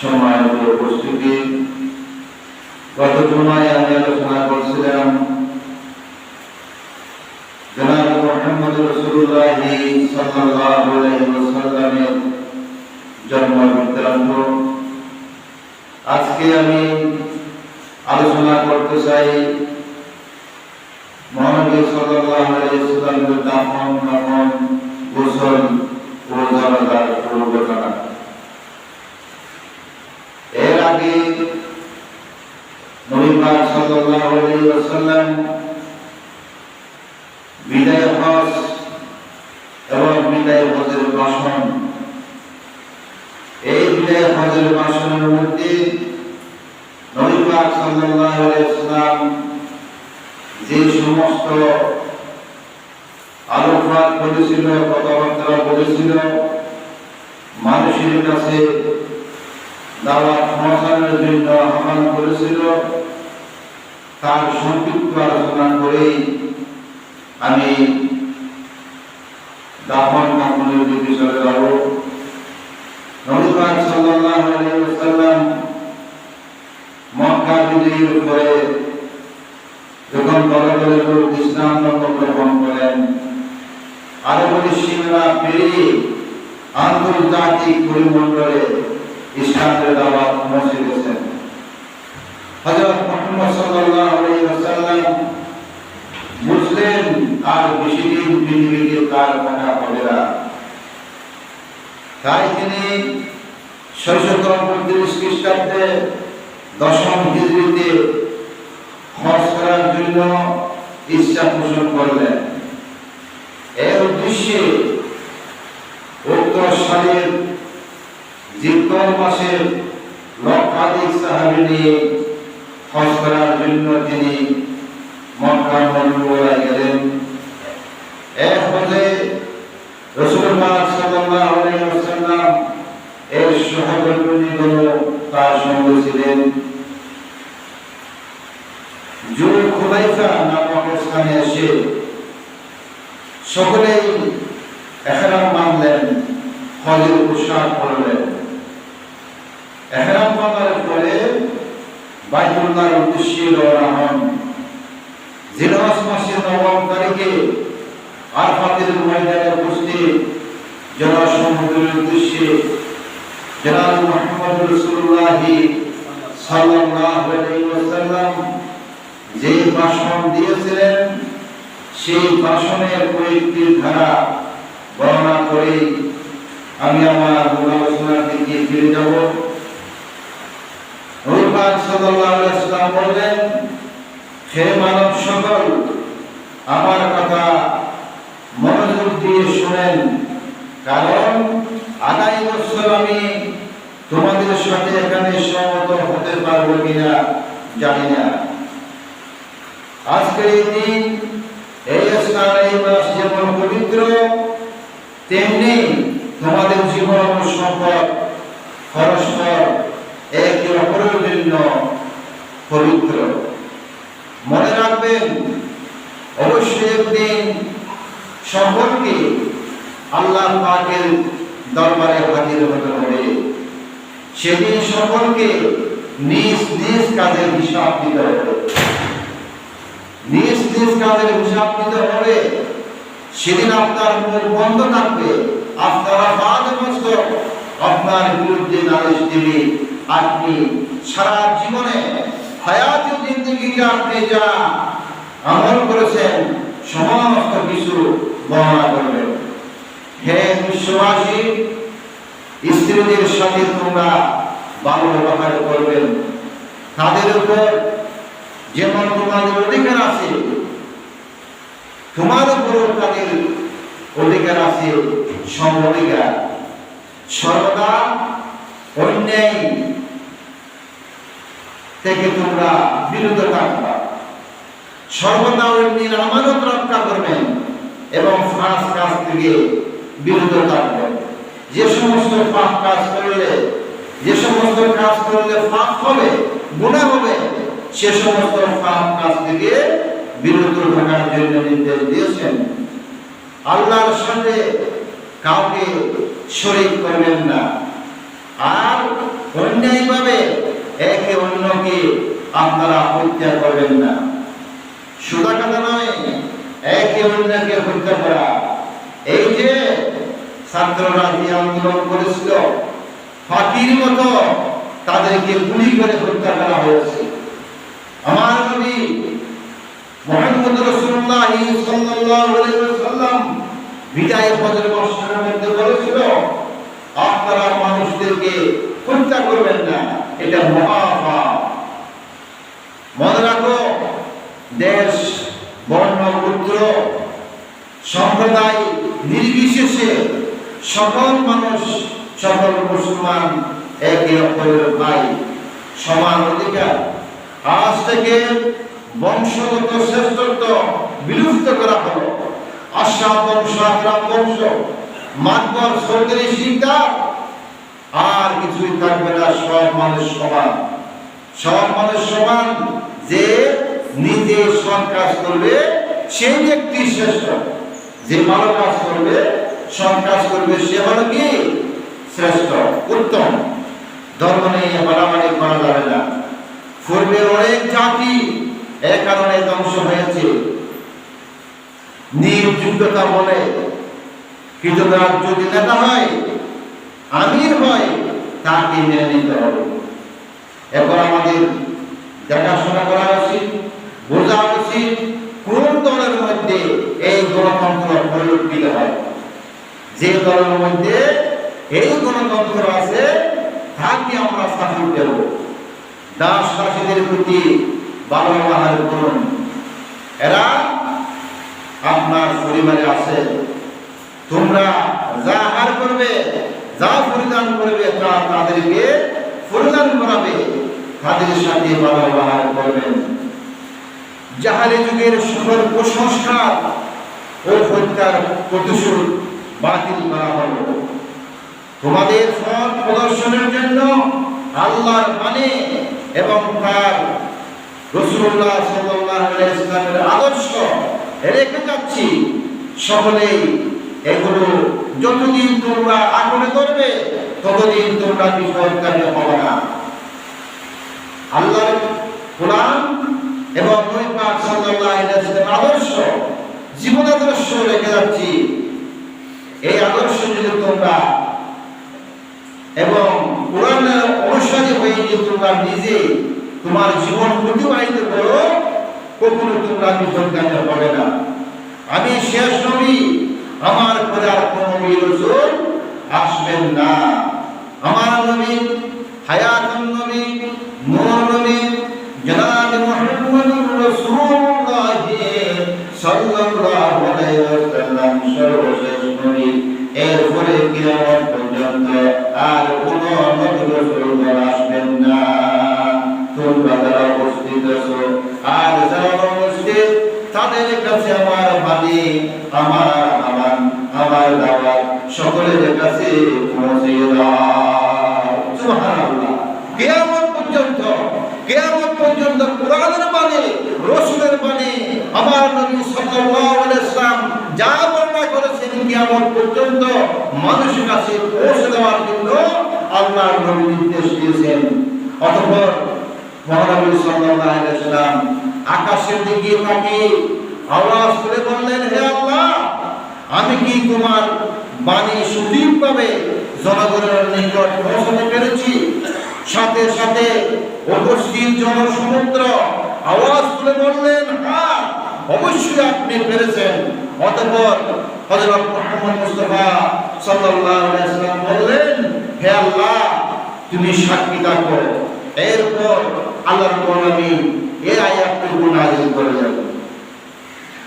সম্মানিত উপস্থিতি। গত জুমায় আমি আলোচনা করছিলাম জনাব মোহাম্মদ রসুল্লাহ সাল্লাল্লাহু আলাইহি ওয়াসাল্লামের জন্ম বৃত্তান্ত আজকে আমি আলোচনা করতে চাই মহানবী সাল্লাল্লাহু আলাইহি ওয়াসাল্লামের দাফন কাফন গোসল ও জানাজার পুরো ঘটনা আগে নবী পাক বিদায় হজ এবং বিদায় হজের ভাষণ। এই বিদায় হজের ভাষণের মধ্যে নবী পাক যে সমস্ত আলোকপাত করেছিল, কথাবার্তা বলেছিল, মানুষের কাছে দাওয়াত পৌঁছানোর জন্য আহ্বান করেছিল। তার সংক্ষিপ্ত আলোচনা করেই আমি দাফন কাফনের দিকে চলে যাব। নবীবাগ সাল্লাল্লাহু আলাইহি ওয়াসাল্লাম মক্কা বিজয়ীর পরে যখন দলে দলে লোক ইসলাম ধর্ম গ্রহণ করেন আরবের সীমানা পেরিয়ে আন্তর্জাতিক পরিমণ্ডলে ইসলামের দাওয়াত পৌঁছে গেছেন হযরত মুহাম্মদ সাল্লাল্লাহু আলাইহি ওয়াসাল্লাম বুঝলেন আর বেশি দিন পৃথিবীতে তার তাই তিনি ছয়শত উনত্রিশ খ্রিস্টাব্দে দশম হিজড়িতে হজ করার জন্য ইচ্ছা পোষণ করলেন। এর উদ্দেশ্যে উক্ত সালের জিলকর মাসের লক্ষাধিক সাহাবী নিয়ে হজ করার জন্য তিনি মক্কা মরুয়ায় গেলেন। এক রসুল্লাহ সাল্লাল্লাহু আলাইহি ওয়াসাল্লাম এর সহকর্মীগণ তার সঙ্গে ছিলেন। জুল নামক স্থানে এসে সকলেই এহরাম বাঁধলেন হজের পোশাক পরলেন। বাইতুল্লাহর উদ্দেশ্যে রওনা হন জিলহজ মাসের নবম তারিখে আরফাতের ময়দানে উপস্থিত জনসমুদ্রের উদ্দেশ্যে জনাব মুহাম্মদ রাসূলুল্লাহ সাল্লাল্লাহু যে ভাষণ দিয়েছিলেন, সেই ভাষণের কয়েকটি ধারা বর্ণনা করে আমি আমার মূল দিকে ফিরে যাব। আমার কথা মনোযোগ দিয়ে শুনেন। কারণ আগামী বছর হতে পারব কিনা জানি যেমন পবিত্র, তেমনি তোমাদের জীবন সম্পদ পরস্পর একে অপরের জন্য পবিত্র মনে রাখবেন, অবশ্যই একদিন সকলকে আল্লাহ পাকের দরবারে হাজির হতে হবে। সেদিন সকলকে নিজ নিজ কাজের হিসাব দিতে হবে। নিজ নিজ কাজের হিসাব দিতে হবে। সেদিন আপনার মুখ বন্ধ থাকবে। আপনারা বাদ মস্তক আপনার বিরুদ্ধে নালিশ দেবে আপনি সারা জীবনে হায়াতি জিন্দগিতে আপনি যা আমল করেছেন, সমস্ত কিছু বর্ণনা করবেন হে বিশ্ববাসী, স্ত্রীদের সাথে তোমরা ভালো ব্যবহার করবেন। তাদের উপর যেমন তোমাদের অধিকার আছে, তোমার উপর তাদের অধিকার আছে সম অধিকার। সর্বদা অন্যায় থেকে তোমরা বিরত থাকবা। সর্বদা অন্যের আমানত রক্ষা করবেন এবং ফাঁস কাজ থেকে বিরত থাকবেন যে সমস্ত পাপ কাজ করলে, যে সমস্ত কাজ করলে পাপ হবে গুণা হবে, সে সমস্ত পাপ কাজ থেকে বিরত থাকার জন্য নির্দেশ দিয়েছেন। আল্লাহর সাথে কাউকে শরীক করবেন না। আর অন্যায়ভাবে একে অন্যকে আপনারা হত্যা করবেন না। সোজা কথা নয়, একে অন্যকে হত্যা করা। এই যে ছাত্ররা যে আন্দোলন করেছিল, ফাঁকির মতো তাদেরকে গুলি করে হত্যা করা হয়েছে। আমার নবী মোহাম্মদ রাসূলুল্লাহ সাল্লাল্লাহু বিদায় হজের বর্ষণের মধ্যে বলেছিল, আপনারা মানুষদেরকে হত্যা করবেন না। এটা মহাপাপ মনে রাখো, দেশ, বর্ণ, পুত্র, সম্প্রদায় নির্বিশেষে সকল মানুষ, সকল মুসলমান একে অপরের ভাই, সমান অধিকার। আজ থেকে বংশগত শ্রেষ্ঠত্ব বিলুপ্ত করা হলো। আশরাফ বংশ আকরাম বংশ, মাতবর, সরকারি শিকদার আর কিছুই থাকবে না সব মানুষ সমান। সব মানুষ সমান যে নিজে সৎ কাজ করবে, সেই ব্যক্তি শ্রেষ্ঠ। যে ভালো কাজ করবে, সৎ কাজ করবে, সে হলো কি? শ্রেষ্ঠ, উত্তম। ধর্ম নিয়ে মারামারি করা যাবে না। পূর্বে অনেক জাতি এ কারণে ধ্বংস হয়েছে। নির্যোগ্যতা বলে কিন্তু তার যদি নেতা হয় আমির হয়, তাকে মেনে নিতে হবে। এখন আমাদের দেখাশোনা করা উচিত, বোঝা উচিত কোন দলের মধ্যে এই গণতন্ত্র পরিলক্ষিত হয়। যে দলের মধ্যে এই গণতন্ত্র আছে, তাকে আমরা সাপোর্ট দেব। দাস দাসীদের প্রতি ভালো ব্যবহার করুন এরা আপনার পরিবারে আছে। তোমরা যা আহার করবে যা পরিধান করবে তা তাদেরকে পরিধান করাবে। তাদের সাথে ভালো ব্যবহার করবেন জাহালি যুগের সকল কুসংস্কার ও হত্যার প্রতিশোধ বাতিল করা হলো, তোমাদের সৎ প্রদর্শনের জন্য আল্লাহর মানে এবং তার রসুল্লাহ সাল্লাহ ইসলামের আদর্শ রেখে যাচ্ছি। সকলেই এগুলো যতদিন তোমরা আগ্রহ করবে ততদিন তোমরা বিপদকারী হবে না। আল্লাহর কোরআন এবং আলাইহি ওয়াসাল্লামের আদর্শ, জীবন আদর্শ রেখে যাচ্ছি। এই আদর্শ যদি তোমরা এবং কোরআনের অনুসারী হয়ে যদি তোমরা নিজে তোমার জীবন অতিবাহিত করো, কখনো তোমরা বিপদগামী হবে না। আমি শেষ নবী আমার পরে কোন আসবেন না। আমার নবী, হায়াতুন নবী নবী, জনাব মুহাম্মদুর রাসূলুল্লাহ সাল্লাল্লাহু আলাইহি ওয়াসাল্লাম সর্বশেষ নবী। কিয়ামত পর্যন্ত আর কোন নবী আসবেন না। তোমরা যারা উপস্থিত আছো আর যারা উপস্থিত, তাদের কাছে আমার বাণী, আমার আমার দাওয়াত সকলের কাছে পৌঁছে পর্যন্ত পর্যন্ত কোরআনের বাণী, রাসূলের বাণী, আমার নবী সাল্লাল্লাহু আলাইহি যা বর্ণনা করেছেন পর্যন্ত মানুষের কাছে পৌঁছে দেওয়ার জন্য নবী নির্দেশ দিয়েছেন। অতঃপর মহানবী সাল্লাল্লাহু আলাইহি আকাশের দিকে তাকিয়ে আওয়াজ করে বললেন, হে আল্লাহ আমি কি তোমার বাণী সঠিকভাবে জনগণের নিকট পৌঁছাতে পেরেছি? সাথে সাথে উপস্থিত জনসমুদ্র, আওয়াজ তুলে বললেন হ্যাঁ অবশ্যই আপনি পেরেছেন। অতঃপর হযরত মুহাম্মদ মুস্তাফা সাল্লাল্লাহু আলাইহি ওয়াসাল্লাম বললেন, হে আল্লাহ, তুমি সাক্ষী থাকো। এরপর আল্লাহর কোরআনে এই আয়াতটুকু নাযিল করে যাবে।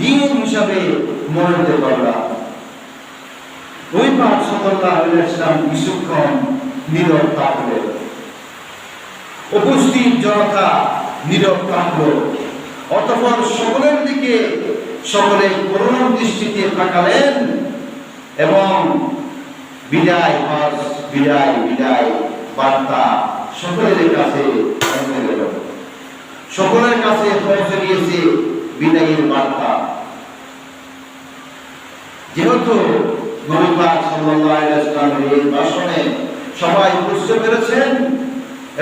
দিন হিসাবে মনোনীত করলাম। ওই পাঠ ইসলাম কিছুক্ষণ নীরব থাকল উপস্থিত জনতা নীরব থাকল অতঃপর সকলের দিকে সকলে করুণ দৃষ্টিতে তাকালেন এবং বিদায় হজ বিদায় বিদায় বার্তা সকলের কাছে পৌঁছে গেল সকলের কাছে পৌঁছে গিয়েছে বিদায়ের বার্তা। যেহেতু নবীপাক সাল্লাল্লাহু আলাইহি ওয়াসাল্লামের ভাষণে সবাই বুঝতে পেরেছেন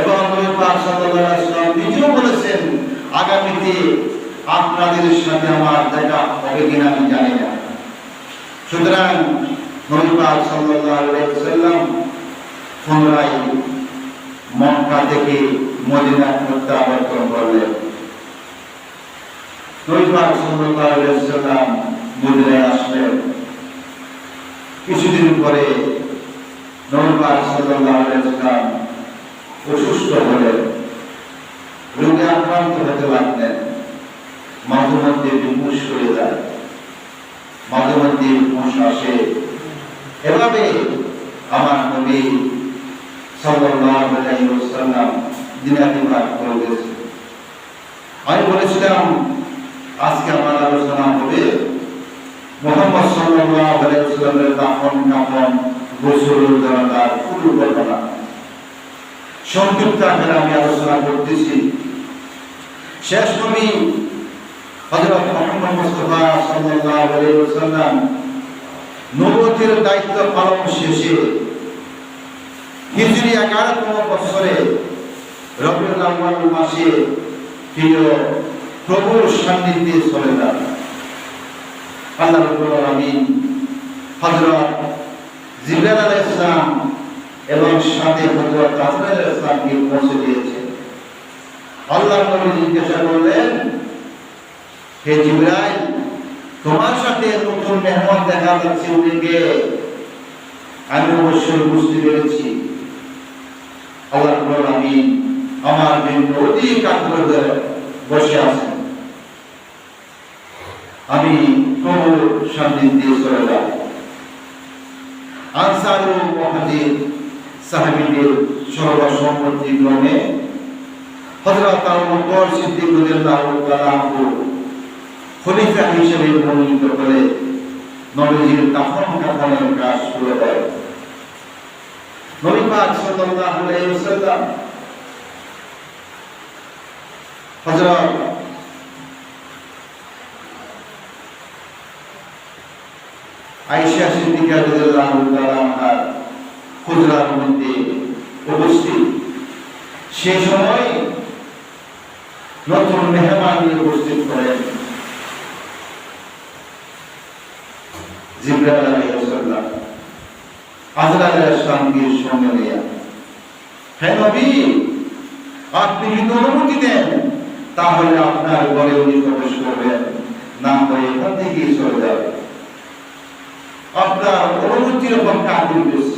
এবং সাল্লাল্লাহু আলাইহি ওয়াসাল্লাম নিজেও বলেছেন, আগামীতে আপনাদের সাথে আমার দেখা হবে কিনা আমি জানি না। সুতরাং নবীপাক সাল্লাল্লাহু আলাইহি মক্কা থেকে মদিনা প্রত্যাবর্তন করলেন। নবীপাক সাল্লাল্লাহু আলাইহি ওয়াসাল্লাম আসলেন। কিছুদিন পরে নবীপাক সাল্লাল্লাহু আলাইহি ওয়াসাল্লাম অসুস্থ হলেন রোগে আক্রান্ত হতে লাগলেন মাঝে মধ্যে বিমুষ হয়ে যায় মাঝে মধ্যে বিমুষ আসে। এভাবে আমার নবী সাল্লাল্লাহু আলাইহি ওয়াসাল্লাম গেছে আমি বলেছিলাম, আজকে আমার আলোচনা হবে মোহাম্মদ সাল্লাল্লাহু আলাইহি ওয়াসাল্লামের দাফন কাফন গোসল পুরো ঘটনা সংক্ষিপ্ত আকারে আমি আলোচনা করতেছি। শেষ নবী হযরত মুহাম্মদ মুস্তাফা সাল্লাল্লাহু আলাইহি ওয়াসাল্লাম নবুয়তের দায়িত্ব পালন শেষে হিজরি 11তম বছরে রবিউল আউয়াল মাসে প্রিয় প্রভুর সান্নিধ্যে চলে যান। আল্লাহ রাব্বুল আলামিন আলাইহিস সালাম এবং সাথে হযরত আজরাইল আলাইহিস সালামকে পৌঁছে দিয়েছেন আল্লাহ নবী জিজ্ঞাসা করলেন, হে জিবরাইল, তোমার সাথে নতুন মেহমান দেখা যাচ্ছে উনিকে আমি অবশ্যই বুঝতে পেরেছি আল্লাহ আলামিন আমার জন্য অধিক বসে আছেন। আমি প্রভুর সান্নিধ্যে চলে যাব আনসার ও মহাজির সাহাবীদের সর্বসম্মতি ক্রমে হযরত আবু বকর সিদ্দিক রাদিয়াল্লাহু খলিফা হিসেবে মনোনীত করে নবীজির দাফন কাফনের কাজ শুরু আয়েশা সিদ্দিকা হুজরার মধ্যে উপস্থিত। সে সময় নতুন মেহমান উপস্থিত করেন। আপনি যদি অনুমতি দেন, তাহলে আপনার ঘরে উনি প্রবেশ করবেন। না হয়ে আপনার অনুমতির অপেক্ষা করতেছে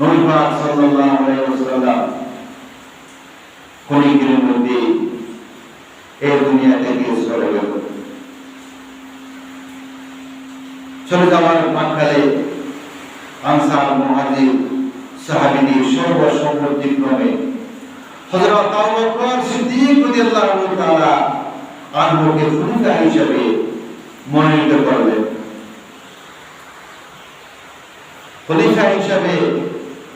নবী পাক সাল্লাল্লাহু আলাইহি দুনিয়া থেকে চলে গেল। চলে যাওয়ার প্রাককালে আনসার মুহাজির সাহাবীদের সর্বসম্মতি মনোনীত করলেন। খলিফা হিসেবে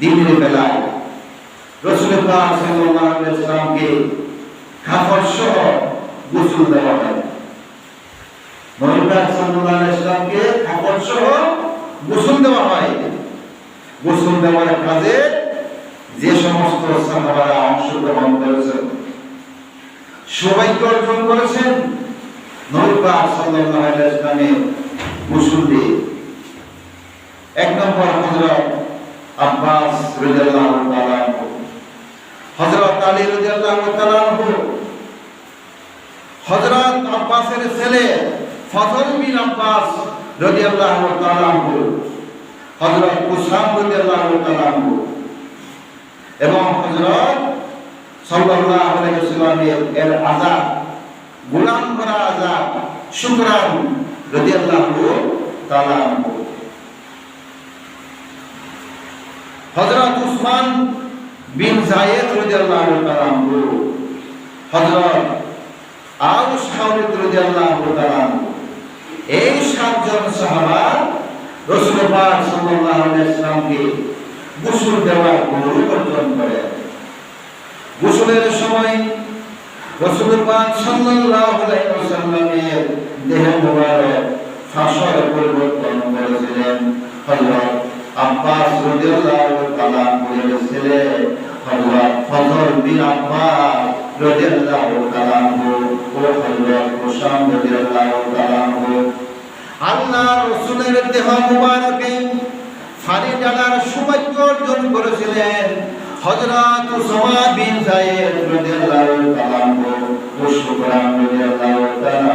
দিনের বেলায় রসুল পাক সাল্লাল্লাহু সহ গোসল দেওয়া হয়। দেওয়া হয়। দেওয়ার যে সমস্ত সাহাবারা অংশগ্রহণ করেছেন সৌভাগ্য অর্জন করেছেন, নবী পাক সাল্লাল্লাহু আলাইহি গোসল দিয়ে। এক নম্বর আব্বাস রাদিয়াল্লাহু তাআলা হযরত আলী রাদিয়াল্লাহু তাআলা হযরত আব্বাসের ছেলে ফজল বিন আব্বাস রাদিয়াল্লাহু তাআলা হযরত উসাম রাদিয়াল্লাহু তাআলা এবং হযরত সাল্লাল্লাহু আলাইহি ওয়াসাল্লামের এর আযাব গোলাম করা আযাব শুকরান রাদিয়াল্লাহু তাআলা হযরত উসমান বিন জায়েদ রাদিয়াল্লাহু তাআলা আনহু, হযরত আউস খালিদ রাদিয়াল্লাহু তাআলা এই সাতজন সাহাবা রাসূল পাক সাল্লাল্লাহু আলাইহি ওয়াসাল্লামকে গোসল দেওয়ার গৌরব করে। গোসলের সময় রাসূল পাক সাল্লাল্লাহু আলাইহি ওয়াসাল্লামের দেহ মোবারক, ফাঁসর পরিবর্তন করেছিলেন হযরত আব্বাস রাদিয়াল্লাহু তাআলা আনহুর ছেলে, হযরত ফজল বিন আব্বাস রাদিয়াল্লাহু তাআলা ও হযরত উসাম রাদিয়াল্লাহু তাআলা আল্লাহ রাসূলের দেহ মুবারকে ফানি ডালার সৌভাগ্য অর্জন করেছিলেন হযরত উসামা বিন যায়েদ রাদিয়াল্লাহু তাআলা ও শুকরান রাদিয়াল্লাহু তাআলা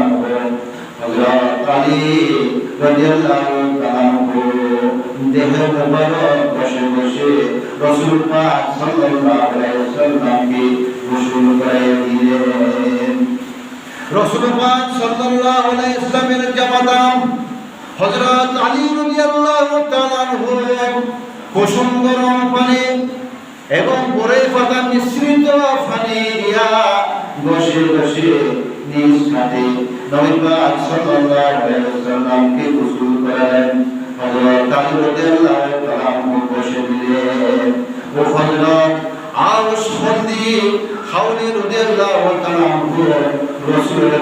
হযরত আলী রাদিয়াল্লাহু তাআলা দেহ মুবারক বসে বসে রাসূল পাক সাল্লাল্লাহু আলাইহি ওয়াসাল্লামকে গোসল করাইয়া দিলেন রাসূল পাক সাল্লাল্লাহু আলাইহি ওয়াসাল্লামের জামাতাম হযরত আলী রাদিয়াল্লাহু তাআলা আনহু কুসুম গরম পানি এবং নিজ কাঁধে নবী পাক সাল্লাল্লাহু আলাইহি ওয়াসাল্লামকে গোসল করালেন। হযরত আলী রাদিয়াল্লাহু তাআলা রাদিয়াল্লাহু তাআলা রাসূলের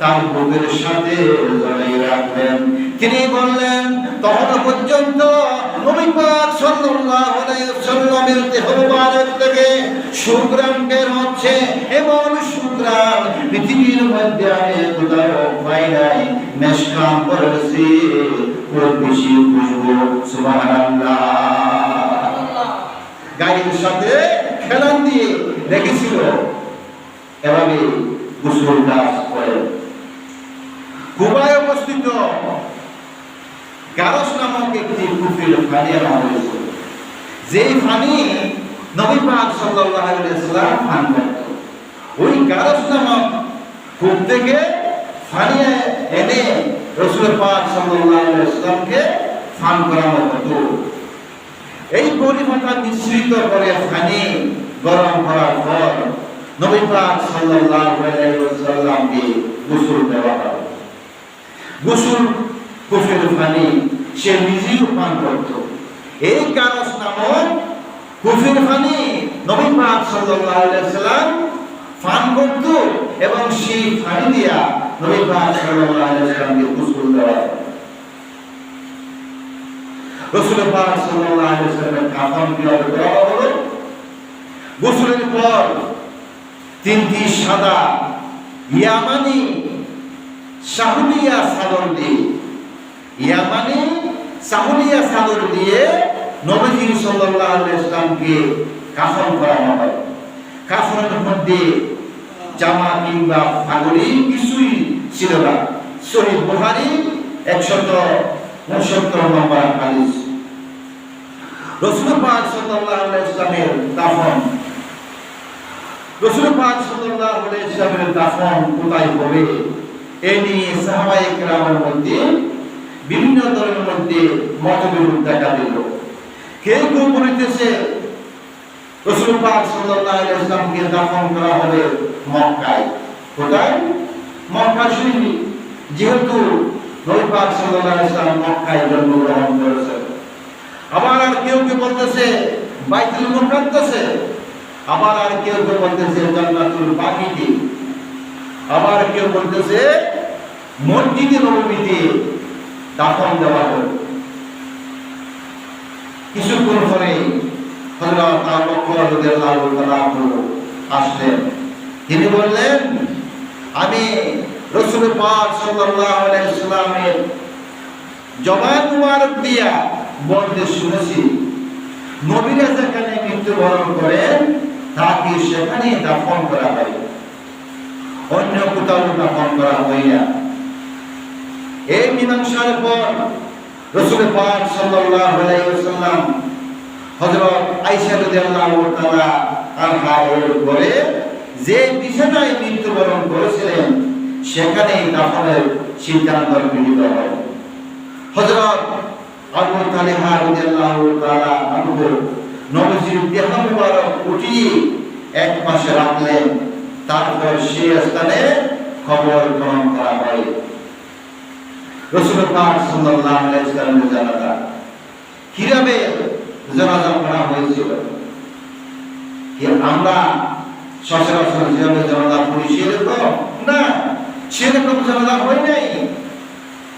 তার বুকের সাথে জড়িয়ে রাখলেন। তিনি বললেন, তখন পর্যন্ত নবী পাক সাল্লাল্লাহু আলাইহি ওয়াসাল্লামের দেহ থেকে সুগ্রাম বের হচ্ছে এমন সুগ্রাম পৃথিবীর মধ্যে আমি কোথাও পাই নাই। মেশকাম বেশি খুশবু সুবহানাল্লাহ। গাড়ির সাথে খেলান দিয়ে রেখেছিল এভাবে গোসল কাজ করে কুবায় অবস্থিত গারস নামক একটি কুফির ফানি আনা হয়েছিল। যেই ফানি নবী পাক সাল্লাল্লাহু আলাইহি ওয়াসাল্লাম পান করত ওই গারস নামক কূপ থেকে ফানি এনে রাসূল পাক সাল্লাল্লাহু আলাইহি ওয়াসাল্লামকে পান করানো হতো। এই পরিমাণটা মিশ্রিত করে ফানি গরম করার পর নবী পাক সাল্লাল্লাহু আলাইহি ওয়াসাল্লামকে গোসল দেওয়া হয়। গোসল ফানি সে নিজেই পান করত। এই কারস নামক কুফের ফানি নবী পাক সাল্লাল্লাহু আলাইহি ওয়াসাল্লাম পান করত এবং সেই ফানি দিয়া নবী পাক সাল্লাল্লাহু আলাইহি ওয়াসাল্লামকে গোসল দেওয়া হয়। রসুল করা গোসলের পর তিনটি সাদা ইয়ামানি চাদর দিয়ে, ইয়ামানি শাহুলিয়া চাদর দিয়ে করানো হয়। কাফনের মধ্যে জামা কিংবা পাগড়ি কিছুই ছিল না। শহীদ বুখারী একশত উনসত্তর নম্বর হাদিস। বিভিন্ন দলের মধ্যে মতবিরোধ দেখা দিল। কেউ কেউ বলিতেছে ওয়াসাল্লামকে দাফন করা হবে মক্কায়। কোথায়? মক্কা শরীফে যেহেতু নবী পাক ওয়াসাল্লাম মক্কায় জন্মগ্রহণ আবার আর কেউ কেউ বলতেছে, বাইতুল মুকাদ্দাসে আবার আর কেউ কেউ বলতেছে, জান্নাতুল বাকিতে আবার কেউ বলতেছে, মসজিদে নববীতে দাফন দেওয়া হবে কিছুক্ষণ পরে হযরত আবু বকর রাদিয়াল্লাহু তাআলা আসলেন। তিনি বললেন, আমি রাসূল পাক সাল্লাল্লাহু আলাইহি সাল্লামের জবান মুবারক দিয়া শুনেছি, নবীরা যেখানে মৃত্যুবরণ করেন তাকে সেখানে দাফন করা হয়। অন্য কোথাও দাফন করা হয় না। এই মীমাংসার পর রসুল হযরত আয়েশা রাদিয়াল্লাহু তাআলা আনহা এর যে বিছানায় মৃত্যুবরণ করেছিলেন, সেখানেই দাফনের সিদ্ধান্ত গৃহীত হয়। হযরত আবু তালিহা রাদিয়াল্লাহু তাআলা আনহু নবজির দেহ মুবারক উঠিয়ে এক পাশে রাখলেন। তারপর সেই স্থানে খবর গ্রহণ করা হয়। রসুল সাল্লাল্লাহু আলাইহি ওয়াসাল্লামের জানাজা। কীভাবে জানাজা করা হয়েছিল। কি আমরা সচরাচর যেভাবে জানাজা পড়ি সেরকম? না, সেরকম জানাজা হয় নাই।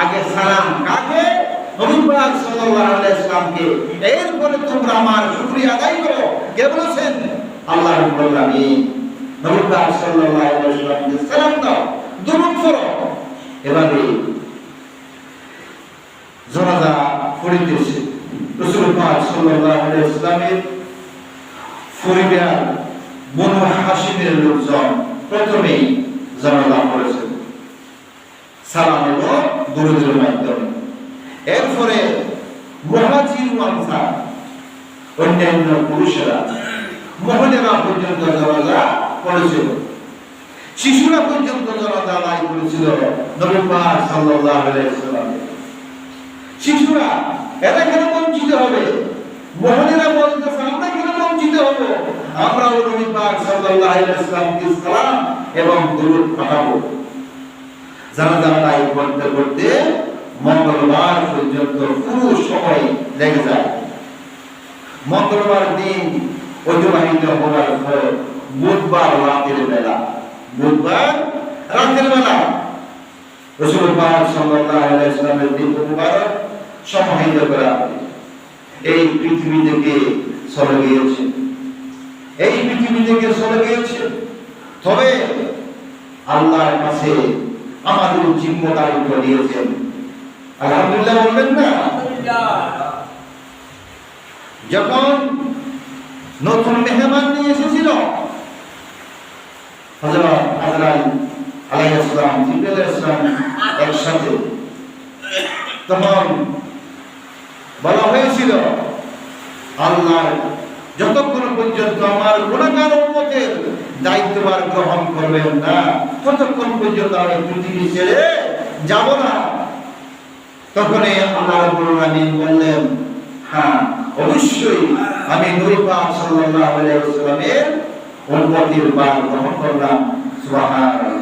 আগে সালাম কাকে? নবী পাক সাল্লাল্লাহু আলাইহি সাল্লামকে এরপরে তোমরা আমার শুকরিয়া আদায় করো। কে বলেছেন? আল্লাহ রাব্বুল আলামিন নবী পাক সাল্লাল্লাহু আলাইহি সাল্লামকে সালাম দাও পড়ো। এভাবে পড়িতেছে রসুল পাক সাল্লাল্লাহু আলাইহি পরিবার বনু হাশিমের লোকজন প্রথমেই জানাজা পড়েছেন। সালাম এবং দরুদের মাধ্যমে এরপরে মুহাজির ও আনসার অন্যান্য পুরুষেরা মহিলারা পর্যন্ত জানাজা পড়েছিল শিশুরা পর্যন্ত জানাজা আদায় করেছিল নবী পাক সাল্লাল্লাহু শিশুরা, এরা কেন বঞ্চিত হবে? মহিলারা বলতেছে, আমরা কেন বঞ্চিত হব? আমরা নবী পাক সাল্লাল্লাহু আলাইহি সালাম এবং দরুদ পাঠাবো। জানাজা করতে করতে মঙ্গলবার পর্যন্ত পুরো সময় লেগে যায়। মঙ্গলবার দিন অতিবাহিত হওয়ার পর বুধবার রাতের বেলা, বুধবার রাতের বেলা রসুল পাক দিন মুবারক সমাহিত করা এই পৃথিবী থেকে চলে গিয়েছে। এই পৃথিবী থেকে চলে গিয়েছে। তবে আল্লাহর কাছে আমাদের জিম্মদারি করে দিয়েছেন। আলহামদুলিল্লাহ বলবেন না? যখন নতুন মেহমান নিয়ে এসেছিল হযরত আজরাইল আলাইহিস সালাম জিবরাইল আলাইহিস একসাথে তখন বলা হয়েছিল আল্লাহ যতক্ষণ পর্যন্ত আমার গুণাগার উম্মতের দায়িত্বভার গ্রহণ করবেন না, ততক্ষণ পর্যন্ত আমি পৃথিবী ছেড়ে যাব না। তখনই আল্লাহ আলামিন বললেন হ্যাঁ অবশ্যই আমি পাক সাল্লাল্লাহু আলাইহি ওয়াসাল্লামের উম্মতের বার গ্রহণ করলাম। সুবহানাল্লাহ।